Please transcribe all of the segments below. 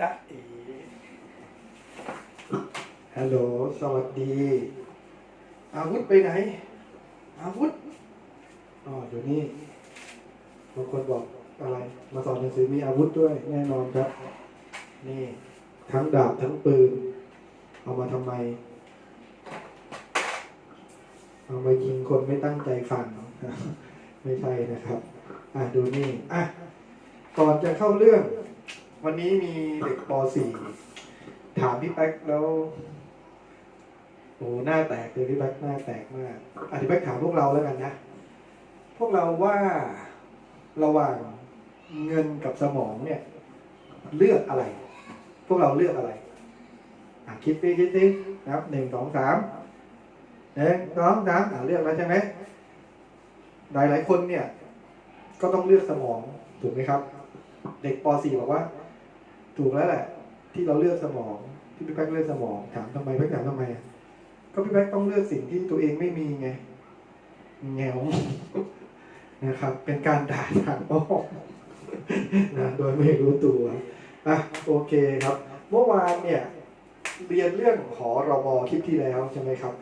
จ๊ะเอฮัลโหล สวัสดี อาวุธไปไหน อาวุธ อ๋อ อยู่นี่บางคนบอกอะไร มาสอนหนังสือมีอาวุธด้วย แน่นอนครับ นี่ ทั้งดาบทั้งปืน เอามาทำไม เอามายิงคนไม่ตั้งใจฟัง ไม่ใช่นะครับ อะ ดูนี่ อะ ก่อนจะเข้าเรื่อง วันนี้มีเด็กป .4 ถามพี่แป๊กแล้วโอ้หน้าแตกเลยพี่แป๊กหน้าแตกมากอะพี่แป๊กถามพวกเราแล้วกันนะ พวกเราว่าระหว่างเงินกับสมองเนี่ย เลือกอะไร พวกเราเลือกอะไรอะคิดดิคิดดินะครับหนึ่งสองสามหนึ่งสองสามอะเลือกแล้วใช่ไหมหลายหลายคนเนี่ย ก็ต้องเลือกสมองถูกไหมครับ เด็กป .4 บอกว่า ถูกแล้วแหละ ที่เราเลือกสมองที่พี่แป๊กเลือกสมองถามทำไมแป๊กถามทำไม ก็พี่แป๊กต้องเลือกสิ่งที่ตัวเองไม่มีไงแงวนะครับ เป็นการด่าทางอ้อมนะโดยไม่รู้ตัวอะโอเคครับ เมื่อวานเนี่ยเรียนเรื่องหอรมอคลิปที่แล้วใช่ไหมครับ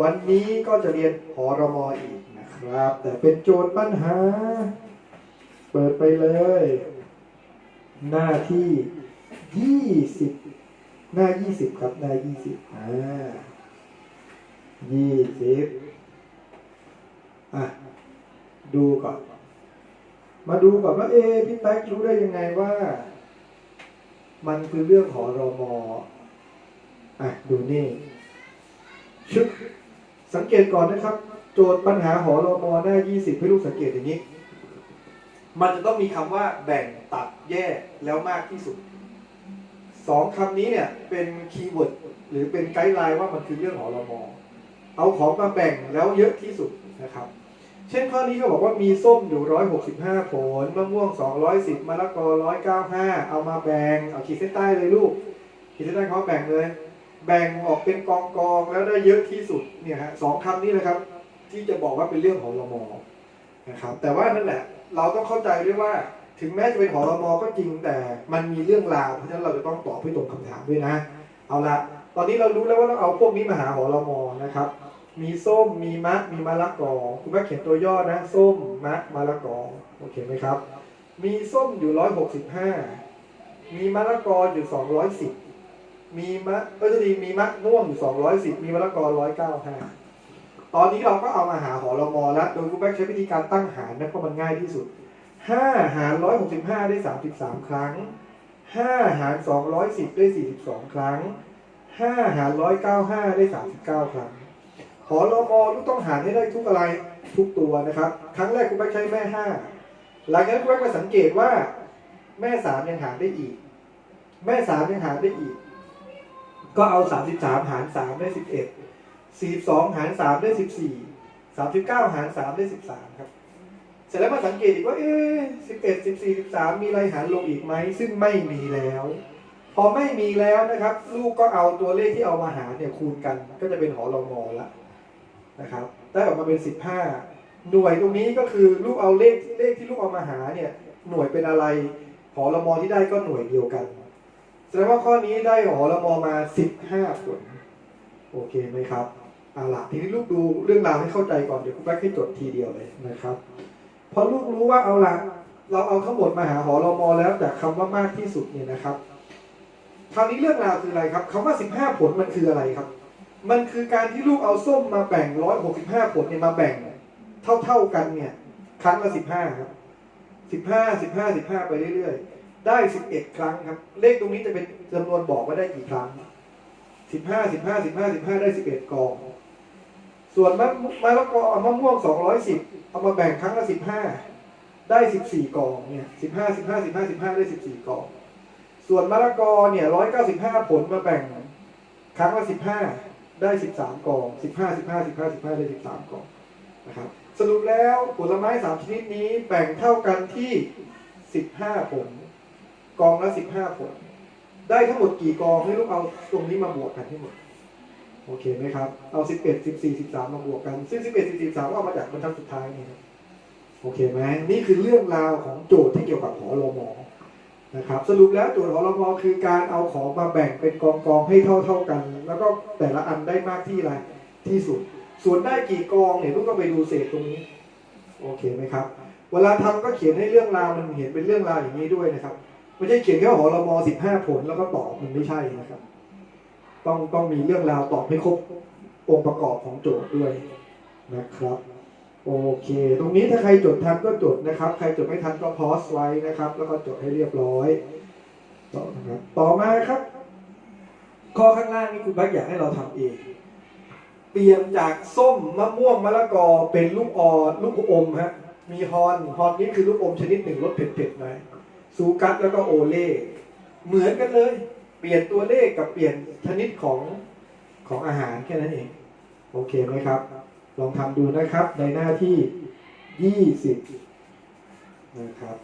วันนี้ก็จะเรียนหอรมออีกนะครับ แต่เป็นโจทย์ปัญหา เปิดไปเลย หน้าที่ ยี่สิบหน้ายี่สิบครับหน้ายี่สิบอ่ายี่สิบอะดูก่อน มาดูก่อนว่าเอพี่แป๊กรู้ได้ยังไงว่า มันคือเรื่องหองรอมอะดูนี่ชึบสังเกตก่อนนะครับ โจทย์ปัญหาหอรอมหน้า20ให้ลูกสังเกตอย่างนี้ มันจะต้องมีคำว่าแบ่งตัดแยกแล้วมากที่สุด สองคำนี้เนี่ยเป็นคีย์เวิร์ดหรือเป็นไกด์ไลน์ว่ามันคือเรื่องหอรมเอาของมาแบ่งแล้วเยอะที่สุดนะครับ เช่นข้อนี้ก็บอกว่ามีส้มอยู่ 165 ผลมะม่วง 210มะละกอ 195 เอามาแบ่งเอาขีดเส้นใต้เลยลูก ขีดเส้นใต้เขาแบ่งเลย แบ่งออกเป็นกองกองๆแล้วได้เยอะที่สุดเนี่ยฮะสองคำนี้นะครับ ที่จะบอกว่าเป็นเรื่องของรมนะครับ แต่ว่านั่นแหละ เราต้องเข้าใจด้วยว่า ถึงแม้จะเป็นหอรมก็จริงแต่มันมีเรื่องราวเพราะฉะนั้นเราจะต้องตอบให้ตรงคำถามด้วยนะ เอาละตอนนี้เรารู้แล้วว่าเราเอาพวกนี้มาหาหอรมนะครับ มีส้มมีมะมีมะละกอคุณแม่เขียนตัวย่อนะ ส้มมะมะละกอโอเคไหมครับ มีส้มอยู่ร้อยหกสิบห้ามีมะละกออยู่สองร้อยสิบมีมะก็จะดีมีมะม่วงอยู่สองร้อยสิบมีมะละกอร้อยเก้าห้าตอนนี้เราก็เอามาหาหอรมอแล้ว โดยคุณแม่ใช้วิธีการตั้งหารนะเพราะมันง่ายที่สุด ห้าหารร้อยหกสิบห้าได้สามสิบสามครั้งห้าหารสองร้อยสิบได้สี่สิบสองครั้งห้าหารร้อยเก้าห้าได้สามสิบเก้าครั้งหอรมอลูกต้องหารให้ได้ทุกอะไรทุกตัวนะครับ ครั้งแรกคุณแม่ใช้แม่ห้าหลังจากนั้นคุณแม่มาสังเกตว่า แม่สามยังหารได้อีก แม่สามยังหารได้อีก ก็เอาสามสิบสามหารสามได้สิบเอ็ดสี่สองหารสามได้สิบสี่สามสิบเก้าหารสามได้สิบสามครับ สร็จแล้วมาสังเกตอีกว่า เอ๊สิบเอ็ดสิบสี่สิบสามมีอะไรหารลงอีกไหม ซึ่งไม่มีแล้ว พอไม่มีแล้วนะครับ ลูกก็เอาตัวเลขที่เอามาหารเนี่ยคูณกัน ก็จะเป็นหอรมอละนะครับ ได้ออกมาเป็น15หน่วยตรงนี้ก็คือลูกเอาเลขเลขที่ลูกเอามาหาเนี่ย หน่วยเป็นอะไร หอรมอที่ได้ก็หน่วยเดียวกันแสดงว่าข้อนี้ได้หอรมอมา15ผลโอเคไหมครับเอาละทีนี้ลูกดูเรื่องราวให้เข้าใจก่อนเดี๋ยวคุณแป๊กให้จดทีเดียวเลยนะครับ พอลูกรู้ว่าเอาละเราเอาทั้งหมดมาหาหอรมอแล้วจากคำว่ามากที่สุดเนี่ยนะครับ คราวนี้เรื่องราวคืออะไรครับคำว่า 15 ผลมันคืออะไรครับ มันคือการที่ลูกเอาส้มมาแบ่ง 165 ผลเนี่ยมาแบ่ง เท่าๆกันเนี่ย ครั้งละ 15 ครับ 15 15 15 ไปเรื่อยๆ ได้ 11 ครั้งครับ เลขตรงนี้จะเป็นจำนวนบอกว่าได้กี่ครั้ง 15 15 15 15 ได้ 11 กอง ส่วนมะมะละกอเอามะม่วงสองร้อยสิบเอามาแบ่งครั้งละสิบห้าได้สิบสี่กองเนี่ยสิบห้าสิบห้าสิบห้าสิบห้าได้สิบสี่กอง ส่วนมะละกอเนี่ยร้อยเก้าสิบห้าผลมาแบ่งครั้งละสิบห้าได้สิบสามกองสิบห้าสิบห้าสิบห้าสิบห้าได้สิบสามกองนะครับสรุปแล้วผลไม้สามชนิดนี้แบ่งเท่ากันที่สิบห้าผล กองละสิบห้าผล ได้ทั้งหมดกี่กองให้ลูกเอาตรงนี้มาบวกกันทั้งหมด อเคไหมครับ เอา 11 14 13 มาบวกกัน ซึ่ง 11 14 13ก็เอามาจากบรรทัดสุดท้ายนี่ครับโอเคไหมนี่คือเรื่องราวของโจทย์ที่เกี่ยวกับหอรมอนะครับ สรุปแล้วโจทย์ขอราพอคือการเอาของมาแบ่งเป็นกองกองๆให้เท่าเท่าๆกัน แล้วก็แต่ละอันได้มากที่ไรที่สุด ส่วนได้กี่กองเนี่ยลูกก็ไปดูเศษตรงนี้ โอเคไหมครับ เวลาทำก็เขียนให้เรื่องราวมันเห็นเป็นเรื่องราวอย่างนี้ด้วยนะครับ ไม่ใช่เขียนแค่หอรมอสิบห้าผลแล้วก็ตอบมันไม่ใช่นะครับ ต้องต้องมีเรื่องราวตอบให้ครบองค์ประกอบของโจทย์ด้วยนะครับ โอเค ตรงนี้ถ้าใครจดทันก็จดนะครับ ใครจดไม่ทันก็พอสไว้นะครับ แล้วก็จดให้เรียบร้อย ต่อนะครับต่อมาครับ ข้อข้างล่างนี่คุณบักอยากให้เราทำเอง เปลี่ยนจากส้มมะม่วงมะละกอเป็นลูกออดลูกอมฮะมีฮอนฮอนนี่คือลูกอมชนิดหนึ่งรสเผ็ดๆหน่อยซูกัสแล้วก็โอเล่เหมือนกันเลย เปลี่ยนตัวเลขกับเปลี่ยนชนิดของของอาหารแค่นั้นเอง โอเคไหมครับ ลองทำดูนะครับในหน้าที่ 20 นะครับ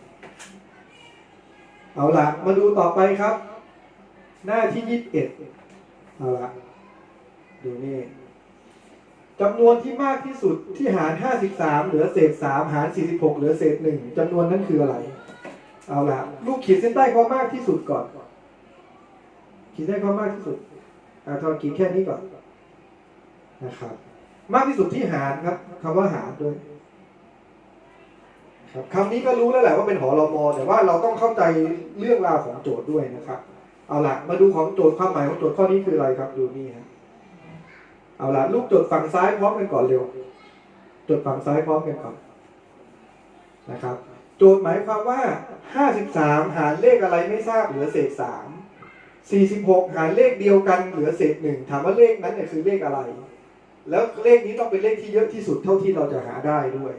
เอาละมาดูต่อไปครับ หน้าที่ 21 เอาละดูนี่จำนวนที่มากที่สุดที่หาร 53 เหลือเศษ 3 หาร 46 เหลือเศษ 1จำนวนนั้นคืออะไร เอาละลูกขีดเส้นใต้ความมากที่สุดก่อน ขีดเส้นความากที่สุดอาทอขีดแค่นี้ก่อนนะครับ มากที่สุดที่หารครับคำว่าหารด้วยครับคำนี้ก็รู้แล้วแหละว่าเป็นหอรมอแต่ว่าเราต้องเข้าใจเรื่องราวของโจทย์ด้วยนะครับ เอาละมาดูของโจทย์ความหมายของโจทย์ข้อนี้คืออะไรครับดูนี่ครับเอาละลูกโจทย์ฝั่งซ้ายพร้อมกันก่อนเร็วโจทย์ฝั่งซ้ายพร้อมกันก่อนนะครับ โจทย์หมายความว่า 53 หารเลขอะไรไม่ทราบเหลือเศษ3 46 หารเลขเดียวกันเหลือเศษหนึ่งถามว่าเลขนั้นเนี่ยคือเลขอะไร แล้วเลขนี้ต้องเป็นเลขที่เยอะที่สุดเท่าที่เราจะหาได้ด้วย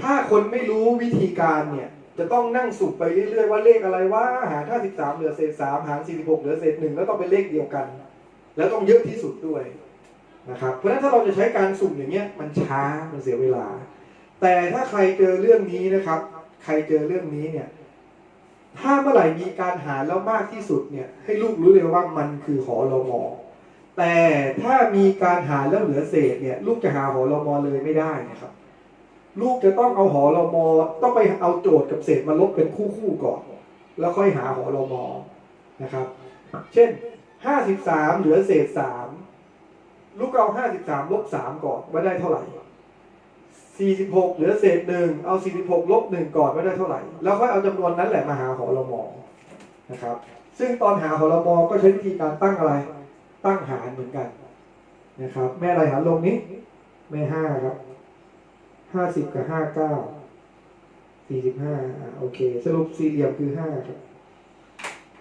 ถ้าคนไม่รู้วิธีการเนี่ยจะต้องนั่งสุกไปเรื่อยๆว่าเลขอะไรว่าหาร53เหลือเศษ3หาร46เหลือเศษหนึ่งแล้วต้องเป็นเลขเดียวกัน แล้วต้องเยอะที่สุดด้วยนะครับเพราะฉะนั้นถ้าเราจะใช้การสุ่มอย่างเงี้ยมันช้ามันเสียเวลา แต่ถ้าใครเจอเรื่องนี้นะครับ ใครเจอเรื่องนี้เนี่ย ถ้าเมื่อไหร่มีการหารแล้วมากที่สุดเนี่ยให้ลูกรู้เลยว่ามันคือหอรมอแต่ถ้ามีการหารแล้วเหลือเศษเนี่ยลูกจะหาหอรมอเลยไม่ได้นะครับ ลูกจะต้องเอาหอรมอต้องไปเอาโจทย์กับเศษมาลบเป็นคู่คู่ๆก่อน แล้วค่อยหาหอรมอนะครับ เช่นห้าสิบสามเหลือเศษสามลูกเอาห้าสิบสามลบสามก่อนว่าได้เท่าไหร่ สี่สิบหกเหลือเศษหนึ่งเอาสี่สิบหกลบหนึ่งก่อนว่ได้เท่าไหร่ แล้วค่อยเอาจำนวนนั้นแหละมาหาหอรมอนะครับ ซึ่งตอนหาหอรมอก็ใช้วิธีการตั้งอะไร ตั้งหารเหมือนกันนะครับ แม่อะไรหารลงนี้ แม่ห้าครับห้าสิบกับห้าเก้าสี่สิบห้าโอเค สรุปสี่เหลี่ยมคือห้าครับ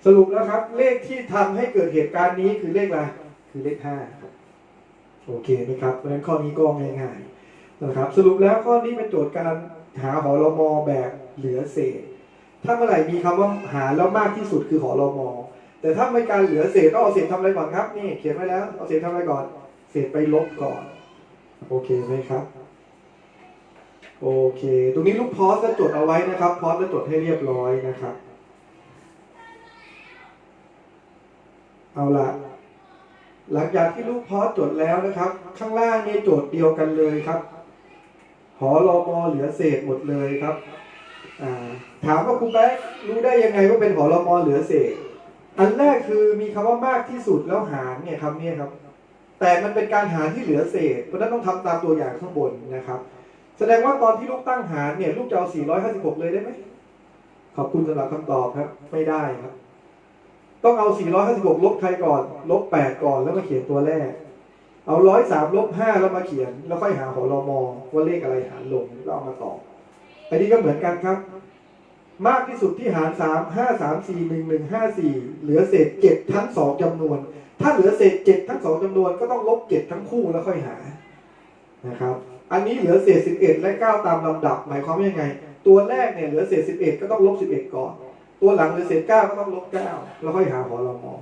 สรุปแล้วครับ เลขที่ทำให้เกิดเหตุการณ์นี้คือเลขอะไร คือเลขห้าครับ โอเคไหมครับเพราะฉะนั้นข้อนี้ก็ง่ายๆ นะครับสรุปแล้วข้อนี้เป็นโจทย์การหาหอรมอแบบเหลือเศษ ถ้าเมื่อไหร่มีคำว่าหาแล้วมากที่สุดคือหอรมอแต่ถ้าไม่การเหลือเศษต้องเอาเศษทำอะไรก่อนครับนี่เขียนไว้แล้วเอาเศษทำอะไรก่อน เศษไปลบก่อน โอเคไหมครับ โอเค ตรงนี้ลูกพอสก็จดเอาไว้นะครับ พอสแล้วจดให้เรียบร้อยนะครับ เอาละหลังจากที่ลูกพอสจดแล้วนะครับ ข้างล่างนี่โจทย์เดียวกันเลยครับ หอรอมอเหลือเศษหมดเลยครับถามว่าครูแป๊กรู้ได้ยังไงว่าเป็นหอรอมอเหลือเศษ อันแรกคือมีคำว่ามากที่สุดแล้วหารเนี่ยครับเนี่ยครับ แต่มันเป็นการหารที่เหลือเศษเพราะฉะนั้นต้องทำตามตัวอย่างข้างบนนะครับ แสดงว่าตอนที่ลูกตั้งหารเนี่ยลูกจะเอา 456 เลยได้ไหมขอบคุณสำหรับคำตอบครับ ไม่ได้ครับ ต้องเอา 456 ลบใครก่อน ลบ 8 ก่อนแล้วมาเขียนตัวแรก เอา103ลบ5แล้วมาเขียน แล้วค่อยหาหอรอมอว่าเลขอะไรหารลงแล้วเอามาตอบอันนี้ก็เหมือนกันครับ มากที่สุดที่หาร3 5 3 4 1 1 5 4เหลือเศษ7ทั้ง2จำนวน ถ้าเหลือเศษ7ทั้ง2จำนวนก็ต้องลบ7ทั้งคู่แล้วค่อยหานะครับ อันนี้เหลือเศษ11และ9ตามลำดับ หมายความว่ายังไง ตัวแรกเนี่ยเหลือเศษ11ก็ต้องลบ11ก่อน ตัวหลังเหลือเศษ9ก็ต้องลบ9แล้วค่อยหาหอรอมอ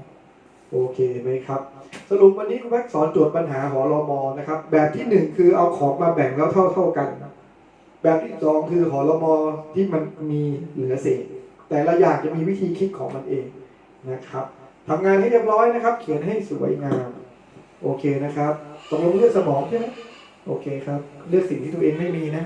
โอเคไหมครับ สรุปวันนี้คุณแม็กสอนโจทย์ปัญหาหอรอมอนะครับ แบบที่1คือเอาของมาแบ่งแล้วเท่าเท่ากัน แบบที่2คือหอรอมอที่มันมีเหลือเศษ แต่ละอย่างจะมีวิธีคิดของมันเองนะครับทำงานให้เรียบร้อยนะครับ เขียนให้สวยงาม โอเคนะครับตกลงเลือกสมองใช่ไหมโอเคครับ เลือกสิ่งที่ตัวเองไม่มีนะ